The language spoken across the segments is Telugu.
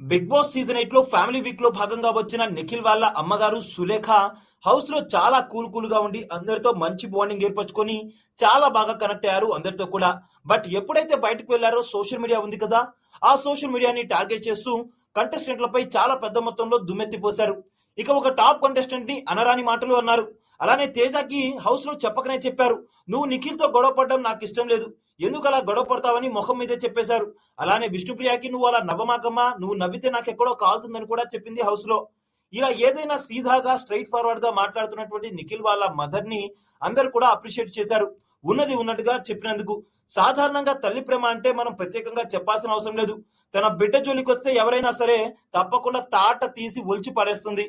బిగ్ బాస్ సీజన్ ఎయిట్లో ఫ్యామిలీ వీక్లో భాగంగా వచ్చిన నిఖిల్ వాళ్ళ అమ్మగారు సులేఖ హౌస్లో చాలా కూల్ కూల్గా ఉండి అందరితో మంచి బాండింగ్ ఏర్పరచుకొని చాలా బాగా కనెక్ట్ అయ్యారు అందరితో కూడా. బట్ ఎప్పుడైతే బయటకు వెళ్ళారో సోషల్ మీడియా ఉంది కదా ఆ సోషల్ మీడియాని టార్గెట్ చేస్తూ కంటెస్టెంట్లపై చాలా పెద్ద మొత్తంలో దుమ్మెత్తిపోశారు ఇక ఒక టాప్ కంటెస్టెంట్ని అనరాని మాటలు అన్నారు. అలానే తేజకి హౌస్లో చెప్పకనే చెప్పారు. నువ్వు నిఖిల్తో గొడవ పడడం నాకు ఇష్టం లేదు. ఎందుకు అలా గొడవ పడతావని ముఖం మీదే చెప్పేశారు. అలానే విష్ణుప్రియకి నువ్వు అలా నవ్వమాకమ్మా. నువ్వు నవ్వితే నాకు ఎక్కడో కాలుతుందని కూడా చెప్పింది హౌస్లో ఇలా ఏదైనా సీదాగా స్ట్రైట్ ఫార్వర్డ్గా మాట్లాడుతున్నటువంటి నిఖిల్ వాళ్ళ మదర్ని అందరు కూడా అప్రిషియేట్ చేశారు. ఉన్నది ఉన్నట్టుగా చెప్పినందుకు. సాధారణంగా తల్లి ప్రేమ అంటే మనం ప్రత్యేకంగా చెప్పాల్సిన అవసరం లేదు. తన బిడ్డ జోలికి వస్తే ఎవరైనా సరే తప్పకుండా తాట తీసి ఒలిచి పడేస్తుంది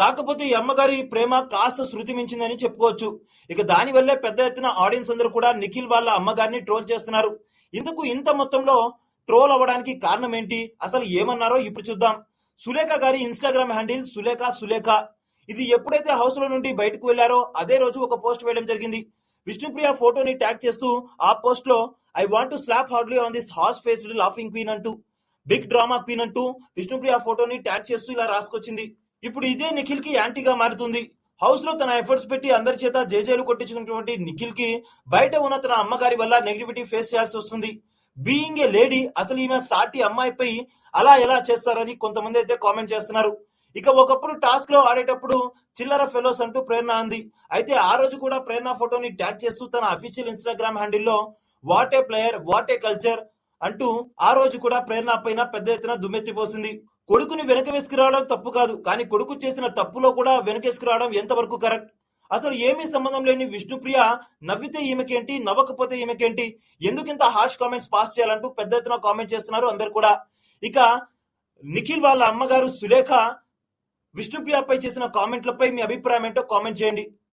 కాకపోతే ఈ అమ్మగారి ప్రేమ కాస్త శృతి మించిందని చెప్పుకోవచ్చు. ఇక దాని వల్లే పెద్ద ఎత్తున ఆడియన్స్ అందరూ కూడా నిఖిల్ వాళ్ళ అమ్మగారిని ట్రోల్ చేస్తున్నారు. ఇందుకు ఇంత మొత్తంలో ట్రోల్ అవ్వడానికి కారణం ఏంటి? అసలు ఏమన్నారో ఇప్పుడు చూద్దాం. సులేఖ గారి ఇన్స్టాగ్రామ్ హ్యాండిల్ సులేఖ సులేఖ. ఇది ఎప్పుడైతే హౌస్లో నుండి బయటకు వెళ్ళారో అదే రోజు ఒక పోస్ట్ వేయడం జరిగింది. విష్ణుప్రియ ఫోటోని ట్యాగ్ చేస్తూ ఆ పోస్ట్లో I want to slap hardly on this horse faced laughing queen అంటూ బిగ్ డ్రామా క్వీన్ అంటూ విష్ణుప్రియ ఫోటోని ట్యాగ్ చేస్తూ ఇలా రాసుకొచ్చింది. ఇప్పుడు ఇదే నిఖిల్కి యాంటీగా మారుతుంది. హౌస్లో తన ఎఫర్ట్స్ పెట్టి అందరి చేత జేజేలు కొట్టించుకున్నటువంటి నిఖిల్కి బయట ఉన్న తన అమ్మగారి వల్ల నెగిటివిటీ ఫేస్ చేయాల్సి వస్తుంది. బీయింగ్ ఏ లేడీ అసలు ఈమె సాటి అమ్మాయిపై అలా ఎలా చేస్తారని కొంతమంది అయితే కామెంట్ చేస్తున్నారు. ఇక ఒకప్పుడు టాస్క్లో ఆడేటప్పుడు చిల్లర ఫెలోస్ అంటూ ప్రేరణ అంది. అయితే ఆ రోజు కూడా ప్రేరణ ఫోటోని ట్యాగ్ చేస్తూ తన official Instagram హ్యాండిల్లో what a player what a culture అంటూ ఆ రోజు కూడా ప్రేరణ పైన పెద్ద ఎత్తున దుమ్మెత్తిపోసింది. కొడుకుని వెనక వేసుకురావడం తప్పు కాదు. కానీ కొడుకు చేసిన తప్పులో కూడా వెనకేసుకురావడం ఎంతవరకు కరెక్ట్? అసలు ఏమీ సంబంధం లేని విష్ణుప్రియ నవ్వితే ఈమెకేంటి? నవ్వకపోతే ఈమెకేంటి? ఎందుకు ఇంత హార్ష్ కామెంట్స్ పాస్ చేయాలంటూ పెద్ద ఎత్తున కామెంట్ చేస్తున్నారు అందరు కూడా. ఇక నిఖిల్ వాళ్ళ అమ్మగారు సులేఖ విష్ణుప్రియపై చేసిన కామెంట్లపై మీ అభిప్రాయం ఏంటో కామెంట్ చేయండి.